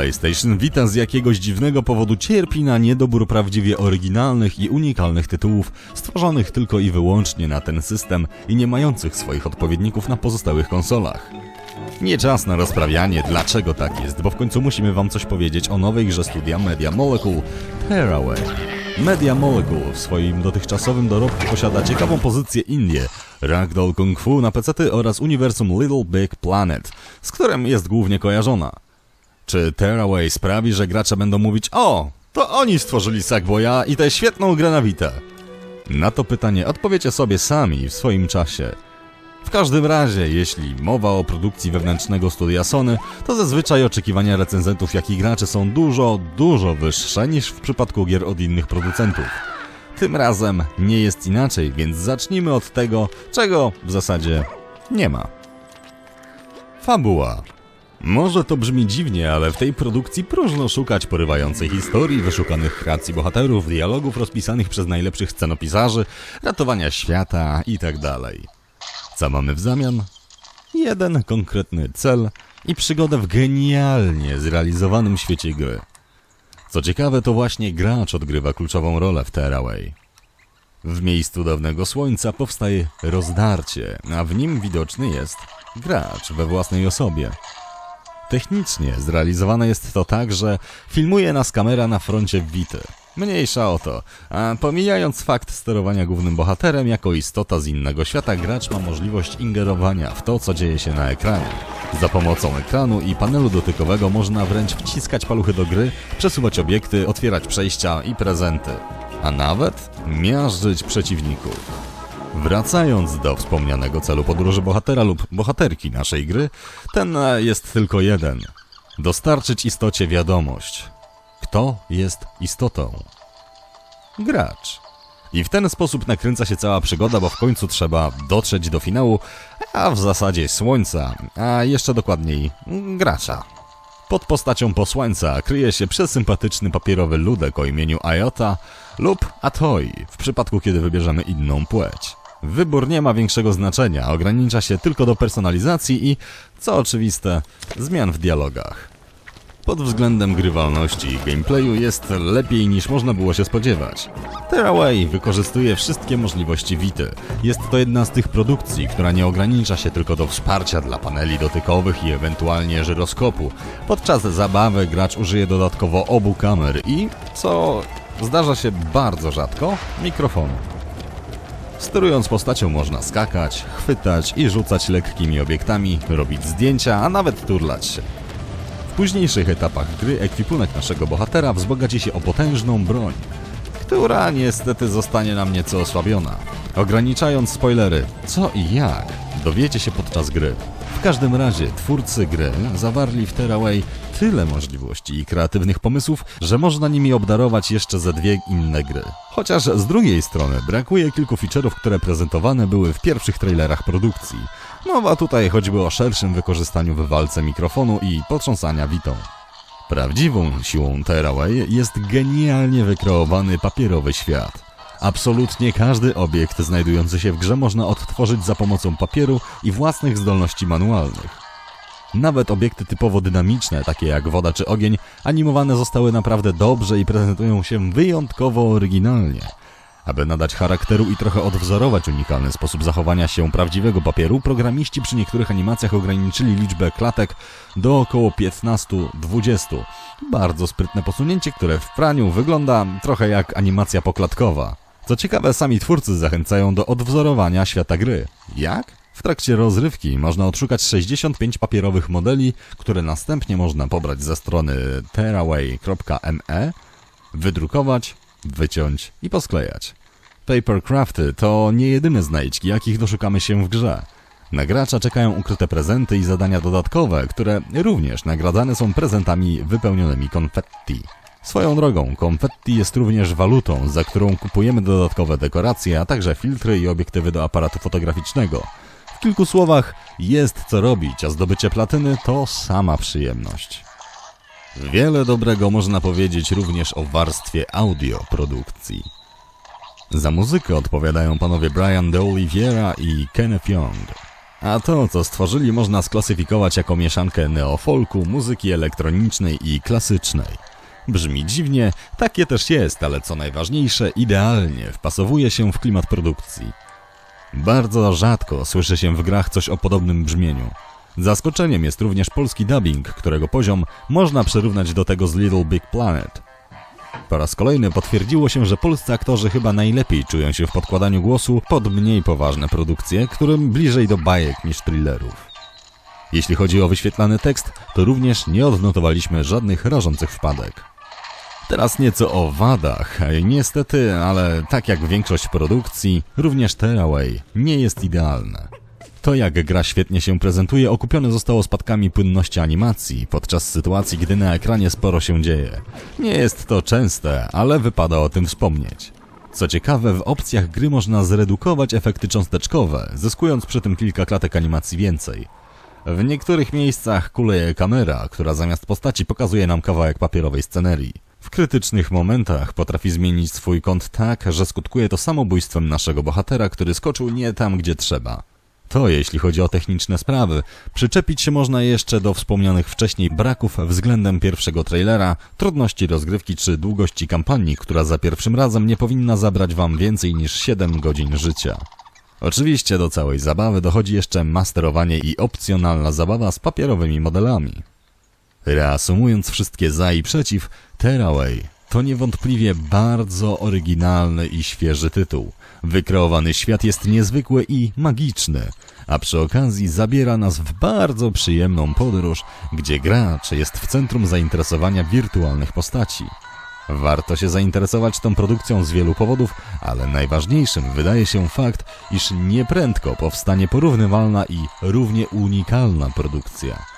PlayStation Vita z jakiegoś dziwnego powodu cierpi na niedobór prawdziwie oryginalnych i unikalnych tytułów, stworzonych tylko i wyłącznie na ten system i nie mających swoich odpowiedników na pozostałych konsolach. Nie czas na rozprawianie, dlaczego tak jest, bo w końcu musimy wam coś powiedzieć o nowej grze studia Media Molecule Tearaway. Media Molecule w swoim dotychczasowym dorobku posiada ciekawą pozycję Indie, Ragdoll Kung Fu na PC oraz uniwersum Little Big Planet, z którym jest głównie kojarzona. Czy Tearaway sprawi, że gracze będą mówić O, to oni stworzyli Sackboya i tę świetną grę na Vita? Na to pytanie odpowiecie sobie sami w swoim czasie. W każdym razie, jeśli mowa o produkcji wewnętrznego studia Sony, to zazwyczaj oczekiwania recenzentów jak i graczy są dużo, dużo wyższe niż w przypadku gier od innych producentów. Tym razem nie jest inaczej, więc zacznijmy od tego, czego w zasadzie nie ma. Fabuła. Może to brzmi dziwnie, ale w tej produkcji próżno szukać porywającej historii, wyszukanych kreacji bohaterów, dialogów rozpisanych przez najlepszych scenopisarzy, ratowania świata itd. Co mamy w zamian? Jeden konkretny cel i przygodę w genialnie zrealizowanym świecie gry. Co ciekawe, to właśnie gracz odgrywa kluczową rolę w Tearaway. W miejscu dawnego słońca powstaje rozdarcie, a w nim widoczny jest gracz we własnej osobie. Technicznie zrealizowane jest to tak, że filmuje nas kamera na froncie Wity. Mniejsza o to, a pomijając fakt sterowania głównym bohaterem jako istota z innego świata, gracz ma możliwość ingerowania w to, co dzieje się na ekranie. Za pomocą ekranu i panelu dotykowego można wręcz wciskać paluchy do gry, przesuwać obiekty, otwierać przejścia i prezenty, a nawet miażdżyć przeciwników. Wracając do wspomnianego celu podróży bohatera lub bohaterki naszej gry, ten jest tylko jeden. Dostarczyć istocie wiadomość. Kto jest istotą? Gracz. I w ten sposób nakręca się cała przygoda, bo w końcu trzeba dotrzeć do finału, a w zasadzie słońca, a jeszcze dokładniej gracza. Pod postacią posłańca kryje się przesympatyczny papierowy ludek o imieniu Iota lub Atoi, w przypadku kiedy wybierzemy inną płeć. Wybór nie ma większego znaczenia, ogranicza się tylko do personalizacji i, co oczywiste, zmian w dialogach. Pod względem grywalności i gameplayu jest lepiej niż można było się spodziewać. Tearaway wykorzystuje wszystkie możliwości Vity. Jest to jedna z tych produkcji, która nie ogranicza się tylko do wsparcia dla paneli dotykowych i ewentualnie żyroskopu. Podczas zabawy gracz użyje dodatkowo obu kamer i, co zdarza się bardzo rzadko, mikrofonu. Sterując postacią można skakać, chwytać i rzucać lekkimi obiektami, robić zdjęcia, a nawet turlać się. W późniejszych etapach gry ekwipunek naszego bohatera wzbogaci się o potężną broń, która niestety zostanie nam nieco osłabiona. Ograniczając spoilery, co i jak, dowiecie się podczas gry. W każdym razie twórcy gry zawarli w Tearaway tyle możliwości i kreatywnych pomysłów, że można nimi obdarować jeszcze ze dwie inne gry. Chociaż z drugiej strony brakuje kilku feature'ów, które prezentowane były w pierwszych trailerach produkcji. Mowa tutaj choćby o szerszym wykorzystaniu w walce mikrofonu i potrząsania witą. Prawdziwą siłą Tearaway jest genialnie wykreowany papierowy świat. Absolutnie każdy obiekt znajdujący się w grze można odtworzyć za pomocą papieru i własnych zdolności manualnych. Nawet obiekty typowo dynamiczne, takie jak woda czy ogień, animowane zostały naprawdę dobrze i prezentują się wyjątkowo oryginalnie. Aby nadać charakteru i trochę odwzorować unikalny sposób zachowania się prawdziwego papieru, programiści przy niektórych animacjach ograniczyli liczbę klatek do około 15-20. Bardzo sprytne posunięcie, które w praniu wygląda trochę jak animacja poklatkowa. Co ciekawe, sami twórcy zachęcają do odwzorowania świata gry. Jak? W trakcie rozrywki można odszukać 65 papierowych modeli, które następnie można pobrać ze strony tearaway.me, wydrukować, wyciąć i posklejać. Papercrafty to nie jedyne znajdźki, jakich doszukamy się w grze. Na gracza czekają ukryte prezenty i zadania dodatkowe, które również nagradzane są prezentami wypełnionymi konfetti. Swoją drogą, konfetti jest również walutą, za którą kupujemy dodatkowe dekoracje, a także filtry i obiektywy do aparatu fotograficznego. W kilku słowach, jest co robić, a zdobycie platyny to sama przyjemność. Wiele dobrego można powiedzieć również o warstwie audio produkcji. Za muzykę odpowiadają panowie Brian De Oliveira i Kenneth Young. A to, co stworzyli, można sklasyfikować jako mieszankę neofolku, muzyki elektronicznej i klasycznej. Brzmi dziwnie, takie też jest, ale co najważniejsze, idealnie wpasowuje się w klimat produkcji. Bardzo rzadko słyszy się w grach coś o podobnym brzmieniu. Zaskoczeniem jest również polski dubbing, którego poziom można przyrównać do tego z Little Big Planet. Po raz kolejny potwierdziło się, że polscy aktorzy chyba najlepiej czują się w podkładaniu głosu pod mniej poważne produkcje, którym bliżej do bajek niż thrillerów. Jeśli chodzi o wyświetlany tekst, to również nie odnotowaliśmy żadnych rażących wpadek. Teraz nieco o wadach. Niestety, ale tak jak większość produkcji, również Tearaway nie jest idealne. To jak gra świetnie się prezentuje okupione zostało spadkami płynności animacji podczas sytuacji, gdy na ekranie sporo się dzieje. Nie jest to częste, ale wypada o tym wspomnieć. Co ciekawe, w opcjach gry można zredukować efekty cząsteczkowe, zyskując przy tym kilka klatek animacji więcej. W niektórych miejscach kuleje kamera, która zamiast postaci pokazuje nam kawałek papierowej scenerii. Krytycznych momentach potrafi zmienić swój kąt tak, że skutkuje to samobójstwem naszego bohatera, który skoczył nie tam, gdzie trzeba. To jeśli chodzi o techniczne sprawy. Przyczepić się można jeszcze do wspomnianych wcześniej braków względem pierwszego trailera, trudności rozgrywki czy długości kampanii, która za pierwszym razem nie powinna zabrać wam więcej niż 7 godzin życia. Oczywiście do całej zabawy dochodzi jeszcze masterowanie i opcjonalna zabawa z papierowymi modelami. Reasumując wszystkie za i przeciw, Tearaway to niewątpliwie bardzo oryginalny i świeży tytuł. Wykreowany świat jest niezwykły i magiczny, a przy okazji zabiera nas w bardzo przyjemną podróż, gdzie gracz jest w centrum zainteresowania wirtualnych postaci. Warto się zainteresować tą produkcją z wielu powodów, ale najważniejszym wydaje się fakt, iż nieprędko powstanie porównywalna i równie unikalna produkcja.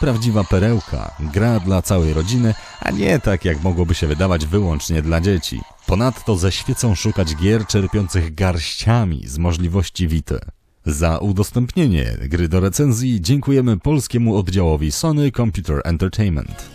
Prawdziwa perełka, gra dla całej rodziny, a nie tak jak mogłoby się wydawać wyłącznie dla dzieci. Ponadto ze świecą szukać gier czerpiących garściami z możliwości Vita. Za udostępnienie gry do recenzji dziękujemy polskiemu oddziałowi Sony Computer Entertainment.